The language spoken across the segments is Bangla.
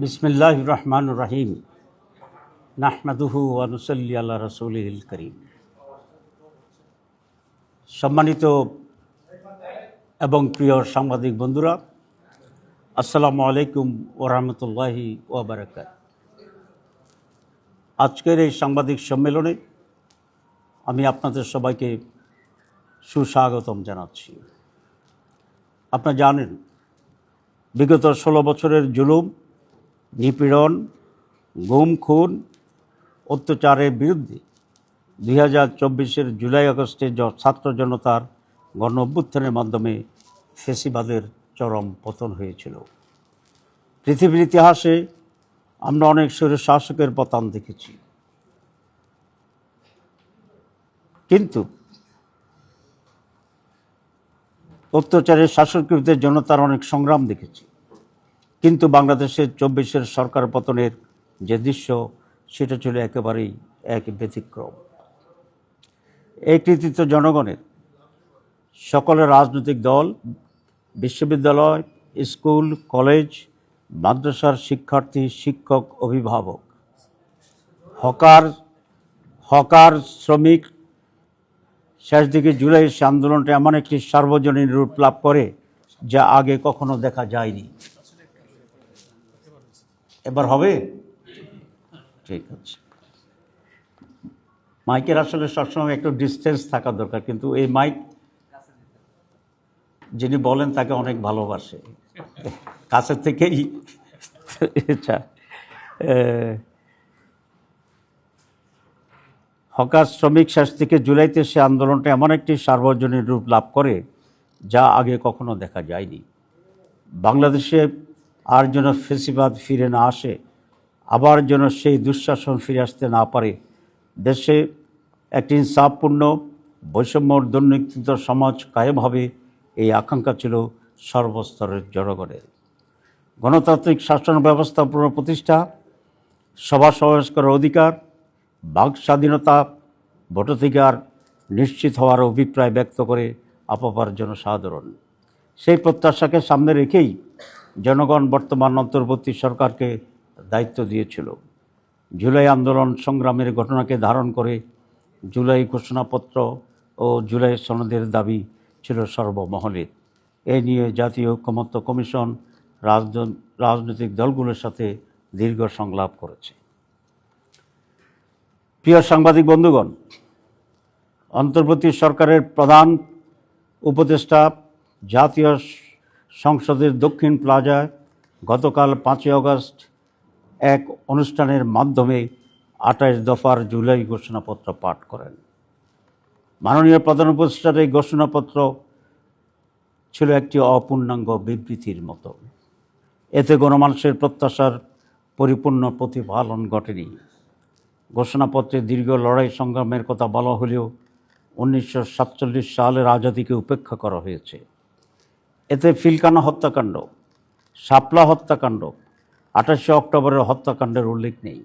বিসমিল্লাহ রহমান রাহিম নাহমাদুহু আনুসল্লি আল্লাহ রসুল করিম। সম্মানিত এবং প্রিয় সাংবাদিক বন্ধুরা, আসসালামু আলাইকুম ওরহমতুল্লাহি ওবরাকাত আজকের এই সাংবাদিক সম্মেলনে আমি আপনাদের সবাইকে সুস্বাগতম জানাচ্ছি। আপনারা জানেন, বিগত ষোলো বছরের জুলুম নিপীড়ন গুম খুন অত্যাচারের বিরুদ্ধে দুই হাজার চব্বিশের জুলাই আগস্টে ছাত্র জনতার গণ অভ্যুত্থানের মাধ্যমে ফেসিবাদের চরম পতন হয়েছিল। পৃথিবীর ইতিহাসে আমরা অনেক সুরে শাসকের পতন দেখেছি। কিন্তু অত্যাচারের শাসককৃতের জনতার অনেক সংগ্রাম দেখেছি। কিন্তু বাংলাদেশের চব্বিশের সরকার পতনের যে দৃশ্য, সেটা ছিল একেবারেই এক ব্যতিক্রম। এই কৃতিত্ব জনগণের। সকলের রাজনৈতিক দল, বিশ্ববিদ্যালয়, স্কুল, কলেজ, মাদ্রাসার শিক্ষার্থী, শিক্ষক, অভিভাবক, হকার হকার শ্রমিক, শেষ দিকে জুলাই সে আন্দোলনটা এমন একটি সার্বজনীন রূপ লাভ করে যা আগে কখনো দেখা যায়নি। এবার হবে? ঠিক আছে। মাইকের আসলে সবসময় একটু ডিস্টেন্স থাকা দরকার, কিন্তু এই মাইক যিনি বলেন তাকে অনেক ভালোবাসে। কাছের থেকেই আচ্ছা হকার শ্রমিক শেষ থেকে জুলাইতে সে আন্দোলনটা এমন একটি সার্বজনীন রূপ লাভ করে, যা আগে কখনো দেখা যায়নি। বাংলাদেশে আর যেন ফেসিবাদ ফিরে না আসে, আবার যেন সেই দুঃশাসন ফিরে আসতে না পারে। দেশে একটি ইনসাফপূর্ণ বৈষম্য দুর্নীতিত সমাজ কায়েম হবে এই আকাঙ্ক্ষা ছিল সর্বস্তরের জনগণের। গণতান্ত্রিক শাসন ব্যবস্থা পুনঃপ্রতিষ্ঠা, সভা সমাবেশ করার অধিকার, বাক স্বাধীনতা, ভোটাধিকার নিশ্চিত হওয়ার অভিপ্রায় ব্যক্ত করে আপাপার জনসাধারণ। সেই প্রত্যাশাকে সামনে রেখেই জনগণ বর্তমান অন্তর্বর্তী সরকারকে দায়িত্ব দিয়েছিল। জুলাই আন্দোলন সংগ্রামের ঘটনাকে ধারণ করে জুলাই ঘোষণাপত্র ও জুলাই সনদের দাবি ছিল সর্বমহলের এ নিয়ে জাতীয় ঐক্যমত্য কমিশন রাজন- রাজনৈতিক দলগুলোর সাথে দীর্ঘ সংলাপ করেছে। প্রিয় সাংবাদিক বন্ধুগণ, অন্তর্বর্তী সরকারের প্রধান উপদেষ্টা জাতীয় সংসদের দক্ষিণ প্লাজায় গতকাল পাঁচই আগস্ট এক অনুষ্ঠানের মাধ্যমে আঠাশ দফার জুলাই ঘোষণাপত্র পাঠ করেন। মাননীয় প্রধান উপদেষ্টার এই ঘোষণাপত্র ছিল একটি অপূর্ণাঙ্গ বিবৃতির মতো। এতে গণমানুষের প্রত্যাশার পরিপূর্ণ প্রতিফলন ঘটেনি। ঘোষণাপত্রে দীর্ঘ লড়াই সংগ্রামের কথা বলা হলেও উনিশশো সাতচল্লিশ সালের আজাদিকে উপেক্ষা করা হয়েছে। এতে ফিলকানা হত্যাকাণ্ড, শাপলা হত্যাকাণ্ড, আঠাশে অক্টোবরের হত্যাকাণ্ডের উল্লেখ নেই।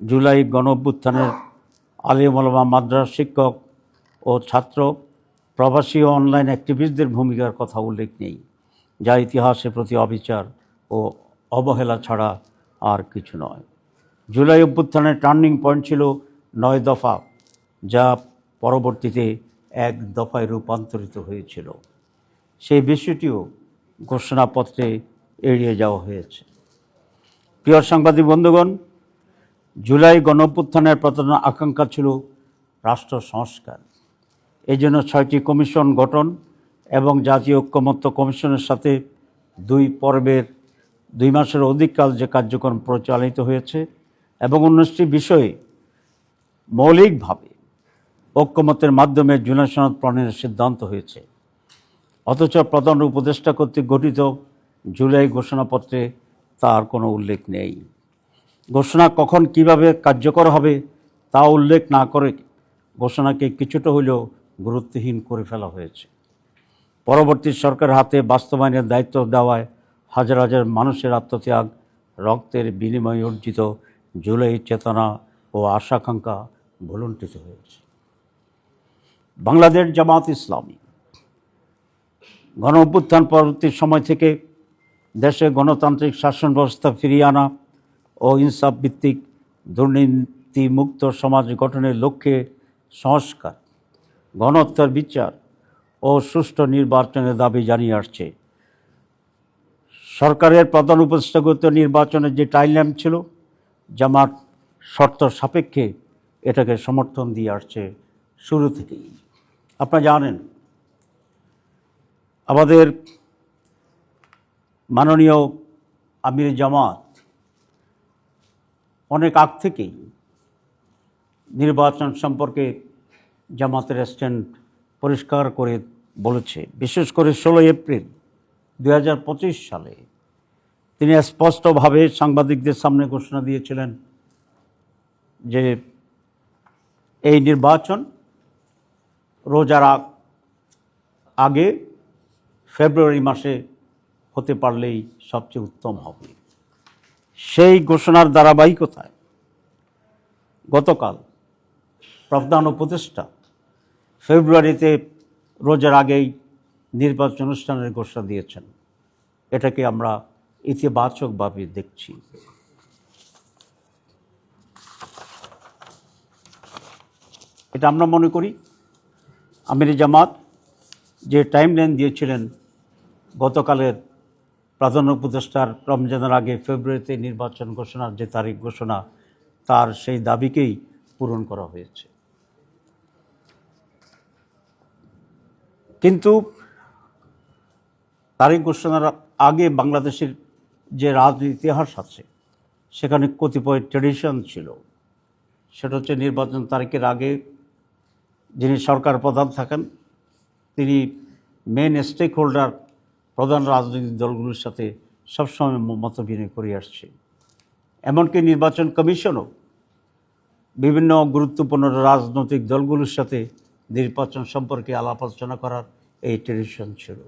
জুলাই গণ অভ্যুত্থানের আলিমলমা মাদ্রাস শিক্ষক ও ছাত্র, প্রবাসী ও অনলাইন অ্যাক্টিভিস্টদের ভূমিকার কথা উল্লেখ নেই, যা ইতিহাসের প্রতি অবিচার ও অবহেলা ছাড়া আর কিছু নয়। জুলাই অভ্যুত্থানের টার্নিং পয়েন্ট ছিল নয় দফা, যা পরবর্তীতে এক দফায় রূপান্তরিত হয়েছিল। সেই বিষয়টিও ঘোষণাপত্রে এড়িয়ে যাওয়া হয়েছে। প্রিয় সাংবাদিক বন্ধুগণ, জুলাই গণঅভ্যুত্থানের প্রধান আকাঙ্ক্ষা ছিল রাষ্ট্র সংস্কার। এই জন্য ছয়টি কমিশন গঠন এবং জাতীয় ঐক্যমত্য কমিশনের সাথে দুই পর্বের, দুই মাসের অধিককাল যে কার্যক্রম প্রচালিত হয়েছে এবং উনিশটি বিষয়ে মৌলিকভাবে ঐক্যমতের মাধ্যমে জুলাই সনদ প্রণয়নের সিদ্ধান্ত হয়েছে। অথচ প্রধান উপদেষ্টা কর্তৃক গঠিত জুলাই ঘোষণাপত্রে তার কোনো উল্লেখ নেই। ঘোষণা কখন কীভাবে কার্যকর হবে তা উল্লেখ না করে ঘোষণাকে কিছুটা হলেও গুরুত্বহীন করে ফেলা হয়েছে। পরবর্তী সরকারের হাতে বাস্তবায়নের দায়িত্ব দেওয়ায় হাজার হাজার মানুষের আত্মত্যাগ, রক্তের বিনিময়ে অর্জিত জুলাই চেতনা ও আশাকাঙ্ক্ষা ভুলুণ্ঠিত হয়েছে। বাংলাদেশ জামাত ইসলামী গণ অভ্যুত্থান পরবর্তী সময় থেকে দেশে গণতান্ত্রিক শাসন ব্যবস্থা ফিরিয়ে আনা ও ইনসাফ ভিত্তিক দুর্নীতিমুক্ত সমাজ গঠনের লক্ষ্যে সংস্কার, গণহত্যার বিচার ও সুষ্ঠু নির্বাচনের দাবি জানিয়ে আসছে। সরকারের প্রধান উপদেষ্টাগত নির্বাচনের যে টাইমলাইন ছিল, জামাত শর্ত সাপেক্ষে এটাকে সমর্থন দিয়ে আসছে শুরু থেকেই। আপনারা জানেন আমাদের মাননীয় আমির জামাত অনেক আগ থেকেই নির্বাচন সম্পর্কে জামাতের স্ট্যান্ড পরিষ্কার করে বলেছে। বিশেষ করে ষোলো এপ্রিল দু হাজার পঁচিশ সালে তিনি স্পষ্টভাবে সাংবাদিকদের সামনে ঘোষণা দিয়েছিলেন যে এই নির্বাচন রোজার আগ- আগে ফেব্রুয়ারি মাসে হতে পারলেই সবচেয়ে উত্তম হবে। সেই ঘোষণার ধারাবাহিকতায় গতকাল প্রধান উপদেষ্টা ফেব্রুয়ারিতে রোজার আগেই নির্বাচন অনুষ্ঠানের ঘোষণা দিয়েছেন। এটাকে আমরা ইতিবাচকভাবে দেখছি। এটা আমরা মনে করি, আমির জামাত যে টাইমলাইন দিয়েছিলেন গতকালের প্রাধান্য উপদেষ্টার রমজানের আগে ফেব্রুয়ারিতে নির্বাচন ঘোষণার যে তারিখ ঘোষণা, তার সেই দাবিকেই পূরণ করা হয়েছে। কিন্তু তারিখ ঘোষণার আগে বাংলাদেশের যে রাজনীতি ইতিহাস আছে, সেখানে কতিপয় ট্রেডিশন ছিল। সেটা হচ্ছে নির্বাচন তারিখের আগে যিনি সরকার প্রধান থাকেন, তিনি মেন স্টেক হোল্ডার প্রধান রাজনৈতিক দলগুলোর সাথে সবসময় মত বিনিময় করে আসছে। এমনকি নির্বাচন কমিশনও বিভিন্ন গুরুত্বপূর্ণ রাজনৈতিক দলগুলোর সাথে নির্বাচন সম্পর্কে আলাপ আলোচনা করার এই ট্রেডিশন ছিল।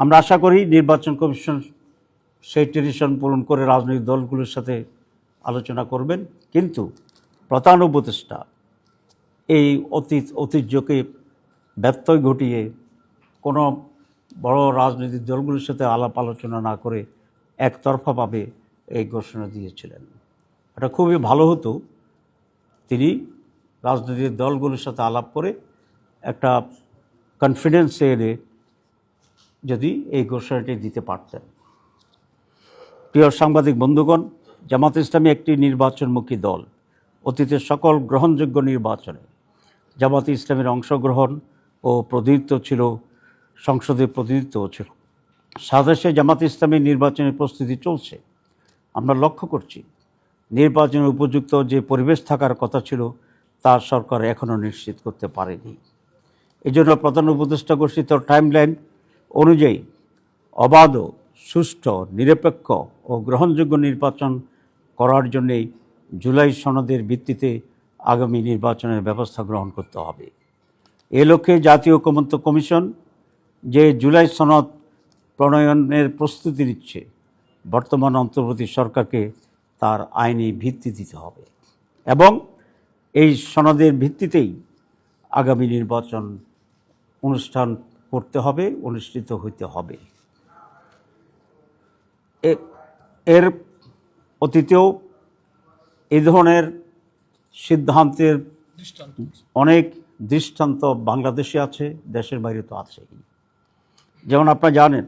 আমরা আশা করি নির্বাচন কমিশন সেই ট্রেডিশন পূরণ করে রাজনৈতিক দলগুলোর সাথে আলোচনা করবেন। কিন্তু প্রধান উপদেষ্টা এই অতীত ঐতিহ্যকে ব্যত্যয় ঘটিয়ে কোনো বড় রাজনৈতিক দলগুলোর সাথে আলাপ আলোচনা না করে একতরফাভাবে এই ঘোষণা দিয়েছিলেন। এটা খুবই ভালো হতো। তিনি রাজনৈতিক দলগুলোর সাথে আলাপ করে একটা কনফিডেন্সে এনে যদি এই ঘোষণাটি দিতে পারতেন। প্রিয় সাংবাদিক বন্ধুগণ, জামাত ইসলামী একটি নির্বাচনমুখী দল। অতীতের সকল গ্রহণযোগ্য নির্বাচনে জামাত ইসলামের অংশগ্রহণ ও প্রতিনিধিত্ব ছিল সংসদে প্রতিনিধিত্ব ছিল সাদেশে জামাত ইসলামী নির্বাচনের প্রস্তুতি চলছে। আমরা লক্ষ্য করছি নির্বাচনের উপযুক্ত যে পরিবেশ থাকার কথা ছিল, তা সরকার এখনও নিশ্চিত করতে পারেনি। এজন্য প্রধান উপদেষ্টা ঘোষিত টাইমলাইন অনুযায়ী অবাধ, সুষ্ঠু, নিরপেক্ষ ও গ্রহণযোগ্য নির্বাচন করার জন্যেই জুলাই সনদের ভিত্তিতে আগামী নির্বাচনের ব্যবস্থা গ্রহণ করতে হবে। এ লক্ষ্যে জাতীয় ঐকমত্য কমিশন যে জুলাই সনদ প্রণয়নের প্রস্তুতি নিচ্ছে বর্তমান অন্তর্বর্তী সরকারকে তার আইনি ভিত্তি দিতে হবে এবং এই সনদের ভিত্তিতেই আগামী নির্বাচন অনুষ্ঠান করতে হবে অনুষ্ঠিত হইতে হবে। এ- এর অতীতেও এ ধরনের সিদ্ধান্তের অনেক দৃষ্টান্ত বাংলাদেশে আছে দেশের বাইরে তো আছেই। যেমন আপনারা জানেন,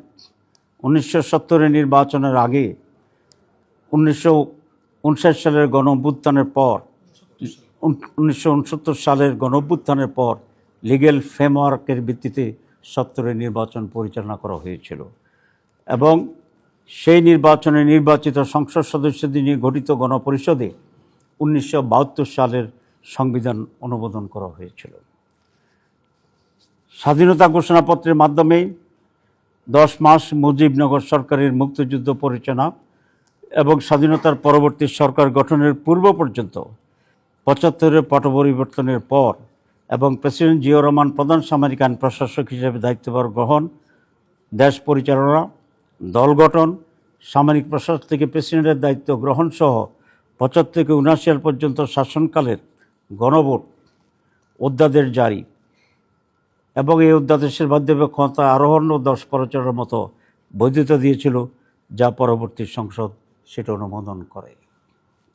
উনিশশো সত্তরের নির্বাচনের আগে, উনিশশো উনষাট সালের গণঅভ্যুত্থানের পর, উনিশশো উনসত্তর সালের গণঅভ্যুত্থানের পর লিগেল ফ্রেমওয়ার্কের ভিত্তিতে সত্তরের নির্বাচন পরিচালনা করা হয়েছিল। এবং সেই নির্বাচনে নির্বাচিত সংসদ সদস্যদের নিয়ে গঠিত গণপরিষদে উনিশশো বাহাত্তর সালের সংবিধান অনুমোদন করা হয়েছিল। স্বাধীনতা ঘোষণাপত্রের মাধ্যমে দশ মাস মুজিবনগর সরকারের মুক্তিযুদ্ধ পরিচালনা এবং স্বাধীনতার পরবর্তী সরকার গঠনের পূর্ব পর্যন্ত পঁচাত্তরের পট পরিবর্তনের পর এবং প্রেসিডেন্ট জিয়া রহমান প্রধান সামরিক আইন প্রশাসক হিসেবে দায়িত্বভার গ্রহণ, দেশ পরিচালনা, দল গঠন, সামরিক প্রশাসন থেকে প্রেসিডেন্টের দায়িত্ব গ্রহণ সহ পঁচাত্তর থেকে উনআশি সাল পর্যন্ত শাসনকালের গণভোট অধ্যাদেশ জারি। এবং এই অধ্যাদেশের মাধ্যমে ক্ষমতা আরোহণ ও দশ পরিচালনার মতো বৈধতা দিয়েছিল, যা পরবর্তী সংসদ সেটা অনুমোদন করে।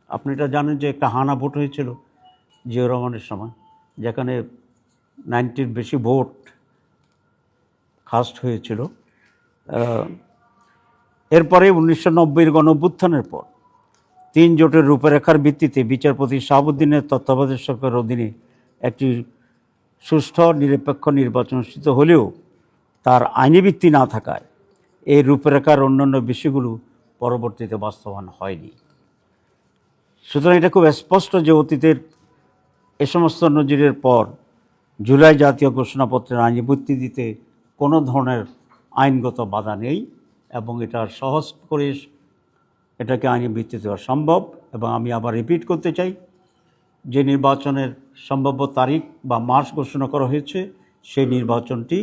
আপনি এটা জানেন যে একটা হানা ভোট হয়েছিল জিয়া রহমানের সময়, যেখানে নাইনটির বেশি ভোট কাস্ট হয়েছিল। এরপরে উনিশশো নব্বইয়ের গণভ্যুত্থানের পর তিন জোটের রূপরেখার ভিত্তিতে বিচারপতি শাহাবুদ্দিনের তত্ত্বাবধায়ক সরকারের অধীনে একটি সুষ্ঠু, নিরপেক্ষ নির্বাচন অনুষ্ঠিত হলেও তার আইনি ভিত্তি না থাকায় এই রূপরেখার অন্যান্য বিষয়গুলো পরবর্তীতে বাস্তবায়ন হয়নি। সুতরাং এটা খুব স্পষ্ট যে অতীতের এ সমস্ত নজিরের পর জুলাই জাতীয় ঘোষণাপত্রের আইনি ভিত্তি দিতে কোনো ধরনের আইনগত বাধা নেই এবং এটা সহজ করে এটাকে আইনি ভিত্তি দেওয়া সম্ভব এবং আমি আবার রিপিট করতে চাই যে নির্বাচনের সম্ভাব্য তারিখ বা মাস ঘোষণা করা হয়েছে, সেই নির্বাচনটি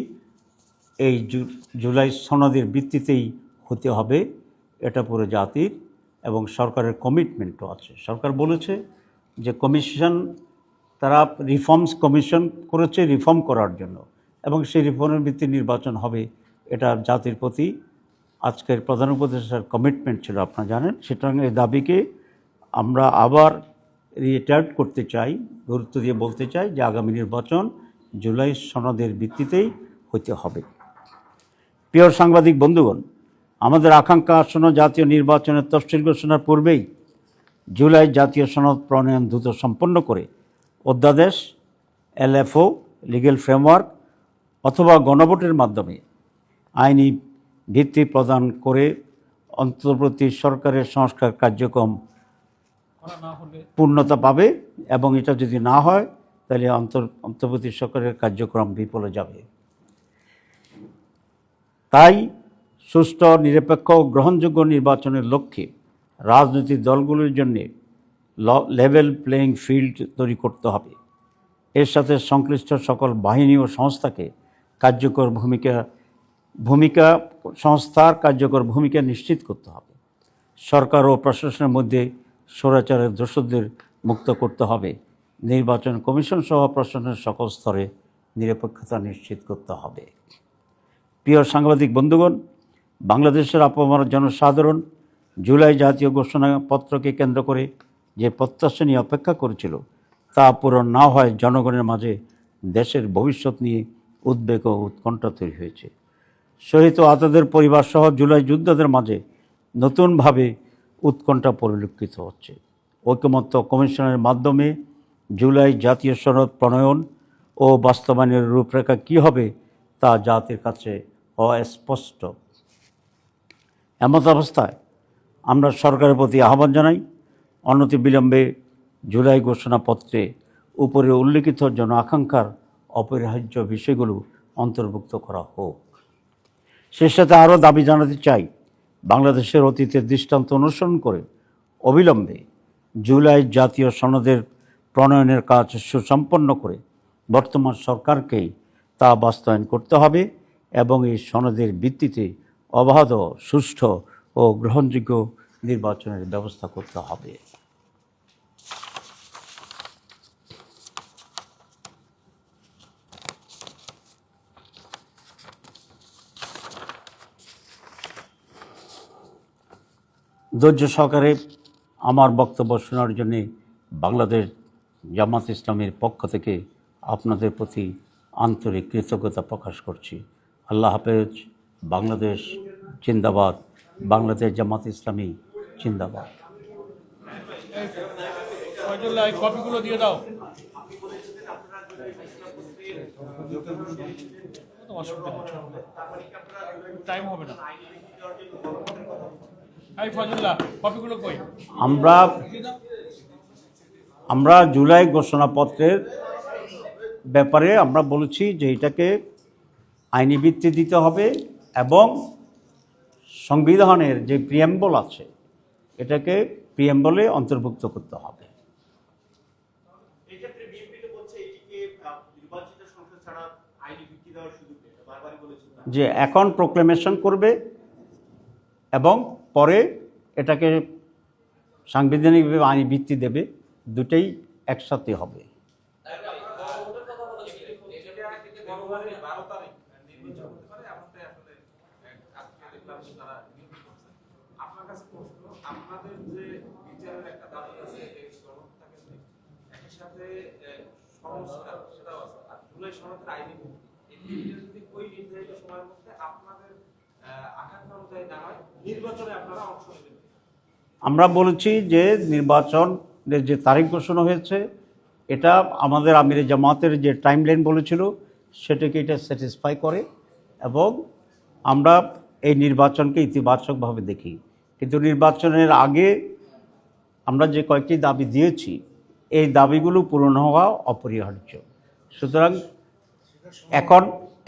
এই জুলাই সনদের ভিত্তিতেই হতে হবে। এটা পুরো জাতির এবং সরকারের কমিটমেন্টও আছে। সরকার বলেছে যে কমিশন তারা রিফর্মস কমিশন করেছে রিফর্ম করার জন্য এবং সেই রিফর্মের ভিত্তি নির্বাচন হবে। এটা জাতির প্রতি আজকের প্রধান উপদেষ্টার কমিটমেন্ট ছিল, আপনারা জানেন। সুতরাং এই দাবিকে আমরা আবার রিটায়ার্ড করতে চাই, গুরুত্ব দিয়ে বলতে চাই যে আগামী নির্বাচন জুলাই সনদের ভিত্তিতেই হতে হবে। প্রিয় সাংবাদিক বন্ধুগণ, আমাদের আকাঙ্ক্ষা আসন্ন জাতীয় নির্বাচনের তফসিল ঘোষণার পূর্বেই জুলাই জাতীয় সনদ প্রণয়ন দ্রুত সম্পন্ন করে অধ্যাদেশ, এলএফও, লিগেল ফ্রেমওয়ার্ক অথবা গণভোটের মাধ্যমে আইনি ভিত্তি প্রদান করে অন্তর্বর্তী সরকারের সংস্কার কার্যক্রম পূর্ণতা পাবে এবং এটা যদি না হয়, তাহলে অন্তর, অন্তর্বর্তী সরকারের কার্যক্রম বিফলে যাবে। তাই সুষ্ঠু নিরপেক্ষ গ্রহণযোগ্য নির্বাচনের লক্ষ্যে রাজনৈতিক দলগুলোর জন্য লেভেল প্লেয়িং ফিল্ড তৈরি করতে হবে। এর সাথে সংশ্লিষ্ট সকল বাহিনী ও সংস্থাকে কার্যকর ভূমিকা ভূমিকা, সংস্থার কার্যকর ভূমিকা নিশ্চিত করতে হবে। সরকার ও প্রশাসনের মধ্যে স্বৈরাচারের দোষদের মুক্ত করতে হবে। নির্বাচন কমিশন সহ প্রশাসনের সকল স্তরে নিরপেক্ষতা নিশ্চিত করতে হবে। প্রিয় সাংবাদিক বন্ধুগণ, বাংলাদেশের আপামর জনসাধারণ জুলাই জাতীয় ঘোষণাপত্রকে কেন্দ্র করে যে প্রত্যাশা নিয়ে অপেক্ষা করেছিল, তা পূরণ না হয় জনগণের মাঝে দেশের ভবিষ্যৎ নিয়ে উদ্বেগ ও উৎকণ্ঠা তৈরি হয়েছে। শহীদ ও আহতদের পরিবার সহ জুলাই যোদ্ধাদের মাঝে নতুনভাবে উৎকণ্ঠা পরিলক্ষিত হচ্ছে। ঐকমত্য কমিশনের মাধ্যমে জুলাই জাতীয় সনদ প্রণয়ন ও বাস্তবায়নের রূপরেখা কী হবে তা জাতির কাছে অস্পষ্ট। এমত অবস্থায় আমরা সরকারের প্রতি আহ্বান জানাই, অনতি বিলম্বে জুলাই ঘোষণাপত্রে উপরে উল্লিখিত জন আকাঙ্ক্ষার অপরিহার্য বিষয়গুলো অন্তর্ভুক্ত করা হোক। সেই সাথে আরও দাবি জানাতে চাই বাংলাদেশের অতীতের দৃষ্টান্ত অনুসরণ করে অবিলম্বে জুলাই জাতীয় সনদের প্রণয়নের কাজ সুসম্পন্ন করে বর্তমান সরকারকে তা বাস্তবায়ন করতে হবে এবং এই সনদের ভিত্তিতে অবাধ, সুষ্ঠু ও গ্রহণযোগ্য নির্বাচনের ব্যবস্থা করতে হবে। ধৈর্য সহকারে আমার বক্তব্য শোনার জন্যে বাংলাদেশ জামাত ইসলামের পক্ষ থেকে আপনাদের প্রতি আন্তরিক কৃতজ্ঞতা প্রকাশ করছি। আল্লাহ হাফেজ, বাংলাদেশ জিন্দাবাদ, বাংলাদেশ জামাত ইসলামী জিন্দাবাদ। টাইম হবে না। আমরা আমরা জুলাই ঘোষণাপত্রের ব্যাপারে আমরা বলেছি যে এটাকে আইনি ভিত্তি দিতে হবে এবং সংবিধানের যে প্রিয়েম্বল আছে এটাকে প্রিয়েম্বলে অন্তর্ভুক্ত করতে হবে। এক্ষেত্রে বিএনপি তো বলছে এটিকে আহ, নির্বাচিত সংসদ ছাড়া আইনি ভিত্তি দেওয়ার সুযোগ নেই। এটা বারবারই বলেছিল যে এখন প্রোক্লেমেশন করবে এবং পরে এটাকে সাংবিধানিকভাবে আইনি ভিত্তি দেবে দুটেই একসাথে হবে আপনাদের যে বিচারের একটা দাবি আছে এই গণহত্যা কেন্দ্রে একই সাথে আহ, সংস্কার সেটাও আছে আর জুলাই সনদের আইনি ভিত্তি এই যদি ওই নির্ধারিত সময়ের আমরা বলেছি যে নির্বাচনের যে তারিখ ঘোষণা হয়েছে, এটা আমাদের আমির জামাতের যে টাইম লাইন বলেছিল, সেটাকে এটা স্যাটিসফাই করে এবং আমরা এই নির্বাচনকে ইতিবাচকভাবে দেখি। কিন্তু নির্বাচনের আগে আমরা যে কয়েকটি দাবি দিয়েছি, এই দাবিগুলো পূরণ হওয়া অপরিহার্য। সুতরাং এখন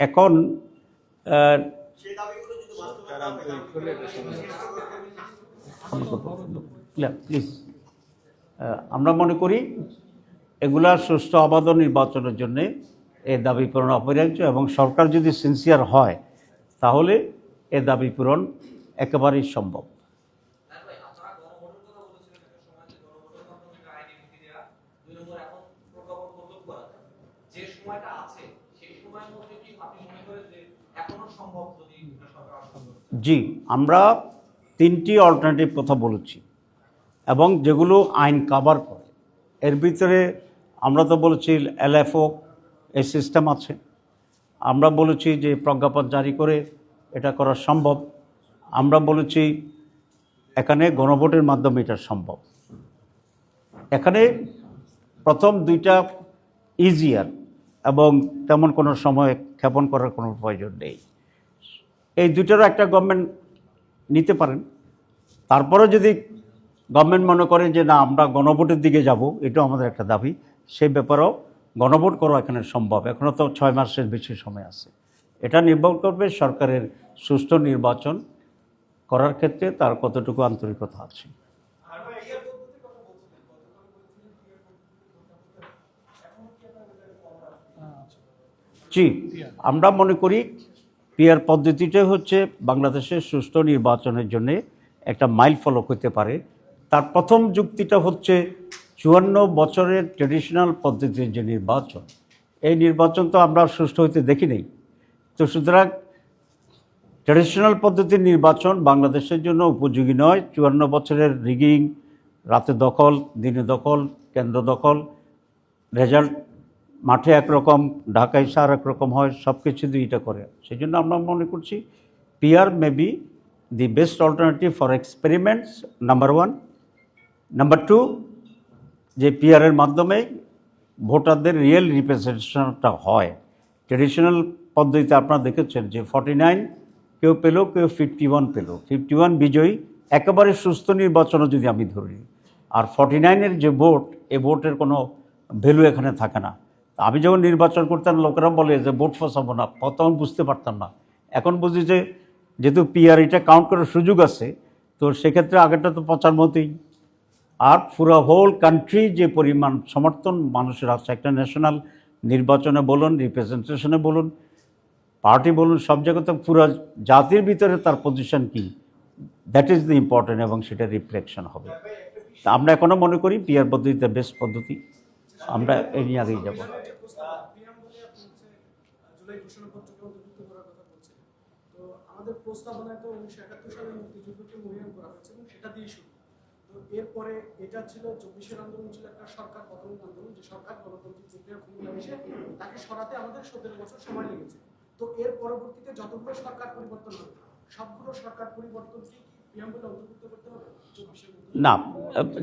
এখন প্লিজ আমরা মনে করি এগুলা সুষ্ঠু অবাধ নির্বাচনের জন্য এ দাবি পূরণ অপরিহার্য এবং সরকার যদি সিনসিয়ার হয়, তাহলে এ দাবি পূরণ একেবারেই সম্ভব। যে সময়টা আছে, সেই সময়ের মধ্যে কি আপনি মনে করেন যে এখনও সম্ভব যদি সম্ভব জি, আমরা তিনটি অল্টারনেটিভ কথা বলেছি এবং যেগুলো আইন কাভার করে। এর ভিতরে আমরা তো বলেছি এলএফও এই সিস্টেম আছে। আমরা বলেছি যে প্রজ্ঞাপন জারি করে এটা করা সম্ভব। আমরা বলেছি এখানে গণভোটের মাধ্যমে এটা সম্ভব। এখানে প্রথম দুইটা ইজিয়ার এবং তেমন কোনো সময় ক্ষেপণ করার কোনো প্রয়োজন নেই। এই দুটোরও একটা গভর্নমেন্ট নিতে পারেন। তারপরে যদি গভর্নমেন্ট মনে করেন যে, না, আমরা গণভোটের দিকে যাব, এটাও আমাদের একটা দাবি। সেই ব্যাপারেও গণভোট করা এখানে সম্ভব। এখনও তো ছয় মাসের বেশি সময় আছে। এটা নির্ভর করবে সরকারের সুষ্ঠু নির্বাচন করার ক্ষেত্রে তার কতটুকু আন্তরিকতা আছে। জি, আমরা মনে করি পিয়ার পদ্ধতিটাই হচ্ছে বাংলাদেশের সুষ্ঠু নির্বাচনের জন্য একটা মাইল ফলক হতে পারে। তার প্রথম যুক্তিটা হচ্ছে চুয়ান্ন বছরের ট্রেডিশনাল পদ্ধতির যে নির্বাচন। এই নির্বাচন তো আমরা সুষ্ঠু হইতে দেখি নেই। তো সুতরাং ট্র্যাডিশনাল পদ্ধতির নির্বাচন বাংলাদেশের জন্য উপযোগী নয়। চুয়ান্ন বছরের রিগিং রাতে দখল, দিনে দখল, কেন্দ্র দখল রেজাল্ট মাঠে একরকম, ঢাকায় সার একরকম হয় সব কিছু দুইটা করে। সেই জন্য আমরা মনে করছি, PR may be the best alternative for experiments number one number two যে পিআরের মাধ্যমে ভোটারদের রিয়েল রিপ্রেজেন্টেশনটা হয়। ট্রেডিশনাল পদ্ধতিতে আপনারা দেখেছেন যে ফর্টি নাইন কেউ পেল, কেউ ফিফটি ওয়ান পেল। ফিফটি ওয়ান বিজয়ী, একেবারে সুস্থ নির্বাচনও যদি আমি ধরি। আর ফর্টি নাইনের যে ভোট, এ ভোটের কোনো ভ্যালু এখানে থাকে না। আমি যখন নির্বাচন করতাম লোকেরা বলে যে ভোট ফসাবো না। তখন বুঝতে পারতাম না। এখন বুঝি যে যেহেতু পিআর এটা কাউন্ট করার সুযোগ আছে, তো সেক্ষেত্রে আগেরটা তো পচার মতোই। আর পুরো হোল কান্ট্রি যে পরিমাণ সমর্থন, মানুষের আছে, একটা ন্যাশনাল নির্বাচনে বলুন রিপ্রেজেন্টেশনে বলুন পার্টি বলুন, সব জায়গাতে পুরো জাতির ভিতরে তার পজিশন কি? দ্যাট ইজ দ্য ইম্পর্টেন্ট এবং সেটা রিফ্লেকশন হবে। তা আমরা এখনও মনে করি পিয়ার পদ্ধতিতে বেস্ট পদ্ধতি। আমরা এই নিয়ে আগেই যাব। জুলাই ঘোষণাপত্রকে অন্তর্ভুক্ত করার কথা বলছে। তো আমাদের প্রস্তাবনায় তো উনিশশো একাত্তর সালে মুক্তিযুদ্ধকে মূল্যায়ন করা হয়েছে এবং সেটা দিয়ে শুরু। তো এরপরে এটা ছিল চব্বিশের আন্দোলন ছিল একটা সরকার আন্দোলন। যে সরকার গণতান্ত্রিক প্রক্রিয়া ক্ষমতা এসে তাকে সরাতে আমাদের সতেরো বছর সময় লেগেছে। তো এর পরবর্তীতে যতগুলো সরকার পরিবর্তন হবে সবগুলো সরকার পরিবর্তনকে কি করতে হবে? চব্বিশের মধ্যে না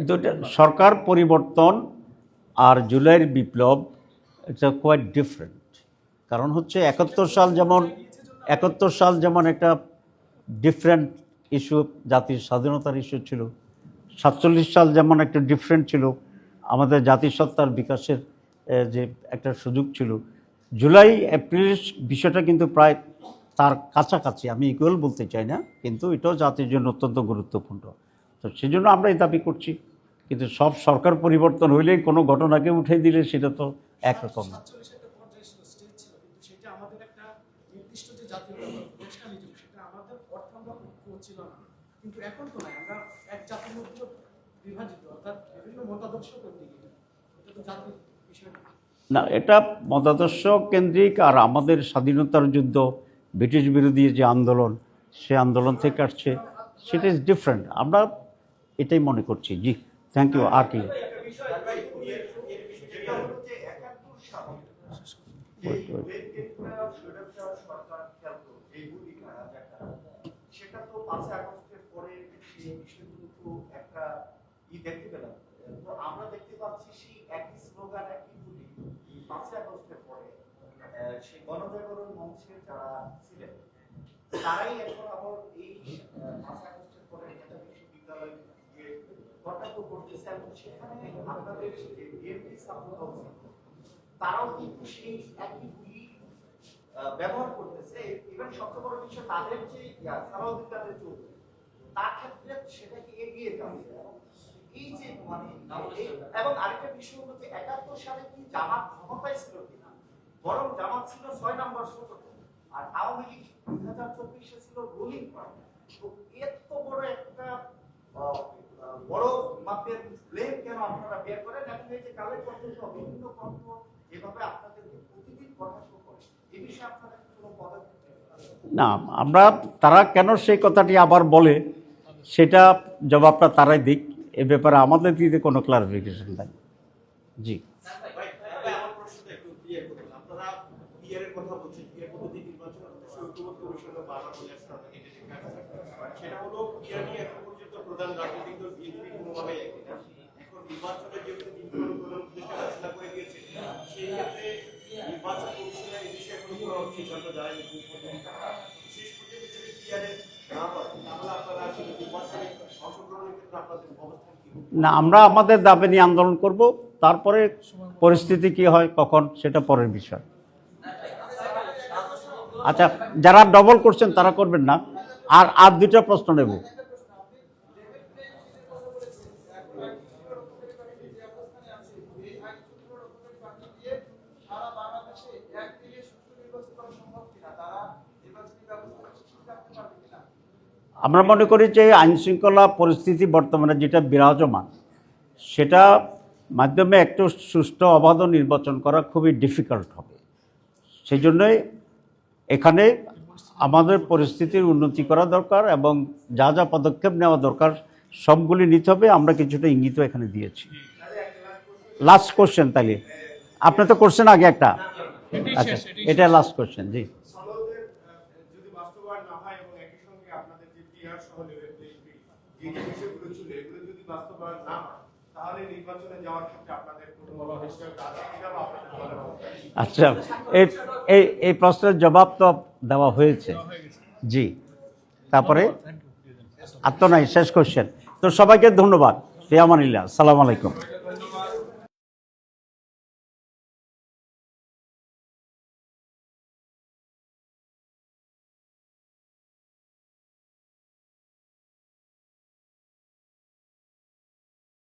দুটা সরকার পরিবর্তন আর জুলাইয়ের বিপ্লব, এটা কোয়াইট ডিফারেন্ট কারণ হচ্ছে একাত্তর সাল যেমন, একাত্তর সাল যেমন একটা ডিফারেন্ট ইস্যু জাতির স্বাধীনতার ইস্যু ছিল। সাতচল্লিশ সাল যেমন একটা ডিফারেন্ট ছিল, আমাদের জাতিসত্তার বিকাশের যে একটা সুযোগ ছিল। জুলাই এপ্রিলের বিষয়টা কিন্তু প্রায় তার কাছাকাছি, আমি ইকুয়াল বলতে চাই না, কিন্তু এটাও জাতির জন্য অত্যন্ত গুরুত্বপূর্ণ। তো সেই জন্য আমরা এই দাবি করছি। কিন্তু সব সরকার পরিবর্তন হইলেই কোনো ঘটনাকে উঠে দিলে সেটা তো একরকম না। না, এটা মতাদর্শ কেন্দ্রিক আর আমাদের স্বাধীনতার যুদ্ধ, ব্রিটিশ বিরোধী যে আন্দোলন, সে আন্দোলন থেকে আসছে, সেটা ইজ ডিফারেন্ট আমরা এটাই মনে করছি। জি। থ্যাংক ইউ আর কি একটা, সেটা তো পাঁচই আগস্টের পরে সেই বিষয়গুলো তো একটা ই দেখতে পেলাম তো আমরা দেখতে পাচ্ছি সেই একই স্লোগান একই গুলি পাঁচই আগস্টের পরে সেই গণজাগরণ মঞ্চের যারা ছিলেন তারাই এখন আবার এই পাঁচই আগস্টের পরে ঢাকা বিশ্ববিদ্যালয় কটাক্ষ করতেছে এবং সেখানে আপনাদের বিএনপি ছাত্র দল তারাও কিন্তু সেই একই গুলি ব্যবহার করতেছে। ইভেন সবচেয়ে বড় বিষয়, তাদের যে সালাউদ্দিন কাদের চৌধুরী তার ক্ষেত্রে সেটাকে এগিয়ে যাচ্ছে এই যে মানে এবং আরেকটা বিষয় হলো যে একাত্তর সালে কি জামাত ক্ষমতায় ছিল কিনা? বরং জামাত ছিল ছয় নম্বর সূচক আর আওয়ামী লীগ দুই হাজার চব্বিশে ছিল রুলিং পার্টি তো এত বড় একটা বড় মাপের কেন আপনারা বের করেন? যে কালের পর্যন্ত বিভিন্ন আপনাদেরকে প্রতিদিন করে, এ বিষয়ে আপনারা কোনো পদক্ষেপ না, আমরা, তারা কেন সেই কথাটি আবার বলে, সেটা জবাবটা তারাই দিক। এ ব্যাপারে আমাদের দিতে কোনো ক্লারিফিকেশন নাই। জি ভাই, ভাই, আমার প্রশ্নটা একটু clear করুন। আপনারা PR এর কথা বলছেন, PR পদ্ধতি নির্বাচন হচ্ছে ঐক্যমত কমিশনের বারবার বলে আসছে আপনাকে এটা ঠিক আছে। সেটা হলো PR নিয়ে এখন পর্যন্ত প্রধান রাজনৈতিক দল BNP কোনোভাবেই একই না। এখন নির্বাচনে যেহেতু নির্বাচন প্রধান উপদেষ্টা ঘোষণা করে দিয়েছে, সেই ক্ষেত্রে নির্বাচন কমিশনের এই বিষয়ে না তাহলে আপনারা আসলে অংশগ্রহণের ক্ষেত্রে আপনাদের অবস্থান না, আমরা আমাদের দাবি নিয়ে আন্দোলন করব, তারপরে পরিস্থিতি কি হয়, কখন, সেটা পরের বিষয়। আচ্ছা যারা ডবল করছেন, তারা করবেন না। আর আর দুইটা প্রশ্ন নেব সারা বাংলাদেশে এক দিনে সুষ্ঠু নির্বাচন করা সম্ভব কিনা তারা নির্বাচনী ব্যবস্থা ঠিক রাখতে পারবে কিনা আমরা মনে করি যে আইন শৃঙ্খলা পরিস্থিতি বর্তমানে যেটা বিরাজমান সেটা মাধ্যমে একটু সুষ্ঠু অবাধ নির্বাচন করা খুবই ডিফিকাল্ট হবে। সেই জন্যই এখানে আমাদের পরিস্থিতির উন্নতি করা দরকার এবং যা যা পদক্ষেপ নেওয়া দরকার সবগুলি নিতে হবে আমরা কিছুটা ইঙ্গিত এখানে দিয়েছি। লাস্ট কোশ্চেন তাহলে আপনি তো করছেন আগে একটা। আচ্ছা এটাই এটা লাস্ট কোশ্চেন জি সনদের আহ, যদি বাস্তবায়ন না হয় এবং একই সঙ্গে আপনাদের যে টিআর সহ লেভেল যে যে বিষয়গুলো ছিল এগুলো যদি বাস্তবায়ন না হয়? আচ্ছা এই এই এই প্রশ্নের জবাব তো দেওয়া হয়েছে। জি। তারপরে? আত্ম আর তো নাই শেষ কোশ্চেন তো সবাইকে ধন্যবাদ। ফিয়ামানিল্লাহ সালাম আলাইকুম।